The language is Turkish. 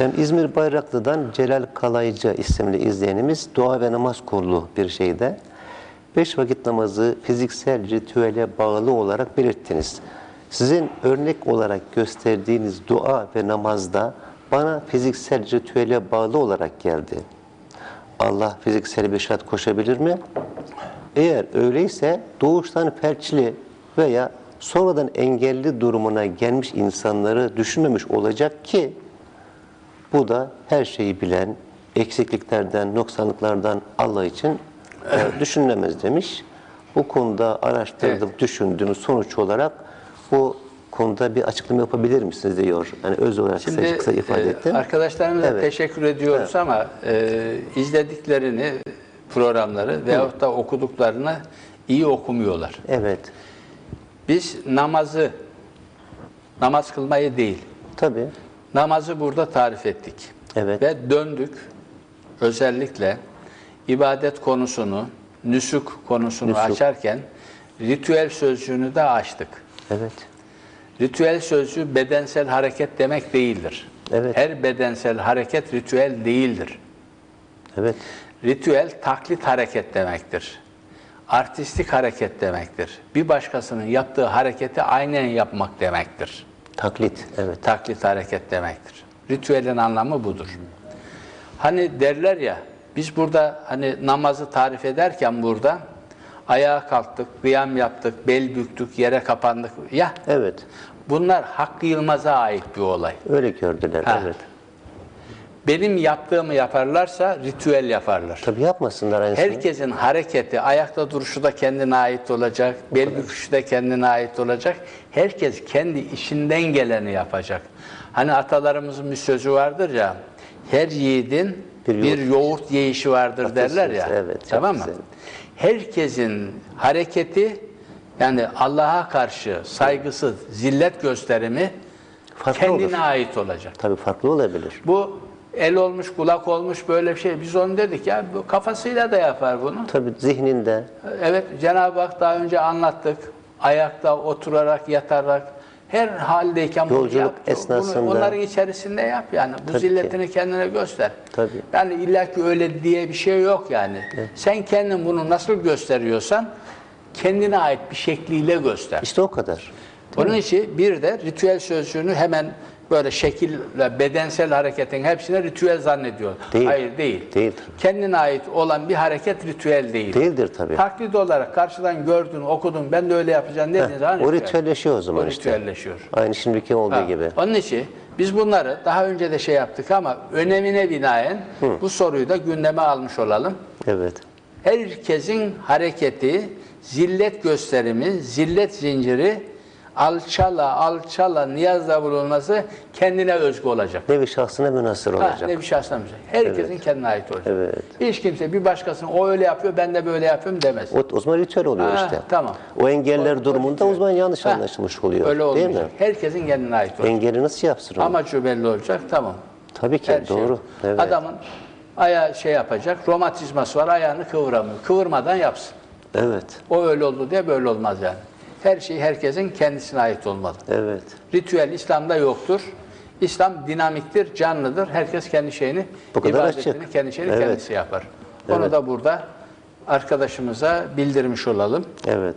Efendim İzmir Bayraklı'dan Celal Kalaycı isimli izleyenimiz dua ve namaz kurulu bir şeyde. Beş vakit namazı fiziksel ritüele bağlı olarak belirttiniz. Sizin örnek olarak gösterdiğiniz dua ve namazda bana fiziksel ritüele bağlı olarak geldi. Allah fiziksel bir şart koşabilir mi? Eğer öyleyse doğuştan felçli veya sonradan engelli durumuna gelmiş insanları düşünmemiş olacak ki bu da her şeyi bilen, eksikliklerden, noksanlıklardan Allah için e, düşünülemez demiş. Bu konuda araştırdım, düşündüm. Sonuç olarak bu konuda bir açıklama yapabilir misiniz diyor. Yani öz olarak Şimdi kısa, kısa ifade e, ettim. arkadaşlarımıza Evet. teşekkür ediyoruz ama e, izlediklerini, programları veyahut da okuduklarını iyi okumuyorlar. Evet, Biz namazı, namaz kılmayı değil, tabii. Namazı burada tarif ettik. Evet. Ve döndük özellikle ibadet konusunu, nüsuk konusunu Nüsuk. açarken ritüel sözcüğünü de açtık. Evet, Ritüel sözcüğü bedensel hareket demek değildir. Evet. Her bedensel hareket ritüel değildir. evet, Ritüel taklit hareket demektir. Artistik hareket demektir. Bir başkasının yaptığı hareketi aynen yapmak demektir. Taklit, evet. Taklit hareket demektir. Ritüelin anlamı budur. Hani derler ya, biz burada hani namazı tarif ederken burada ayağa kalktık, kıyam yaptık, bel büktük, yere kapandık. Ya Evet, bunlar Hakkı Yılmaz'a ait bir olay. öyle gördüler, Ha. evet. Benim yaptığımı yaparlarsa ritüel yaparlar. Tabii yapmasınlar aynısını. Herkesin hareketi, ayakta duruşu da kendine ait olacak, bel büküşü de kendine ait olacak. Herkes kendi işinden geleni yapacak. Hani atalarımızın bir sözü vardır ya, her yiğidin Bir bir yoğurt- yoğurt, yiyişi vardır derler ya. Evet, tamam mı? güzel. Herkesin hareketi yani Allah'a karşı saygısı, zillet gösterimi Farklı kendine olur. ait olacak. Tabii farklı olabilir. Bu el olmuş, kulak olmuş böyle bir şey. Biz onu dedik ya bu kafasıyla da yapar bunu. Tabii zihninde, Evet Cenab-ı Hak daha önce anlattık. Ayakta, oturarak, yatarak her haldeyken bunu Yolculuk yap. Bunu esnasında. onların içerisinde yap yani. Bu Tabii ki. zilletini kendine göster. Tabii. Yani illaki öyle diye bir şey yok yani. Sen kendin bunu nasıl gösteriyorsan kendine ait bir şekliyle göster. işte o kadar. Onun için bir de ritüel sözcüğünü hemen böyle şekille, bedensel hareketin hepsine ritüel zannediyor. Değil. Hayır değil. Değildir. Kendine ait olan bir hareket ritüel değil. Değildir tabii. Taklit olarak karşıdan gördün, okudun, ben de öyle yapacağım dediğin zaman O ritüelleşiyor o zaman O işte. ritüelleşiyor. Aynı şimdiki olduğu Ha, gibi. Onun için biz bunları daha önce de şey yaptık ama önemine binaen bu soruyu da gündeme almış olalım. Evet. Herkesin hareketi, zillet gösterimi, zillet zinciri alçala alçala niyazda bulunması kendine özgü olacak. Nevi şahsına münasır Ha, olacak. ne bir şahslanmış. Herkesin kendine ait olacak. Evet. Hiç kimse bir başkasının o öyle yapıyor ben de böyle yapıyorum demez. O, o zaman ritüel oluyor Ha, işte. tamam. O engeller O- durumunda o zaman yanlış Ha, anlaşılmış oluyor. Öyle değil olmayacak. mi? Herkesin kendine ait olacak. Engeli nasıl yapsın onu? Amacı belli olacak tamam. Tabii ki Her şey. doğru. Evet. Adamın ayağı şey yapacak, romatizması var ayağını kıvıramıyor. Kıvırmadan yapsın. Evet. O öyle oldu diye böyle olmaz yani. Her şey herkesin kendisine ait olmalı. Evet. Ritüel İslam'da yoktur. İslam dinamiktir, canlıdır. Herkes kendi şeyini, Bu kadar ibadetini, açık. kendi şeyini Evet. kendisi yapar. Onu Evet. da burada arkadaşımıza bildirmiş olalım. Evet.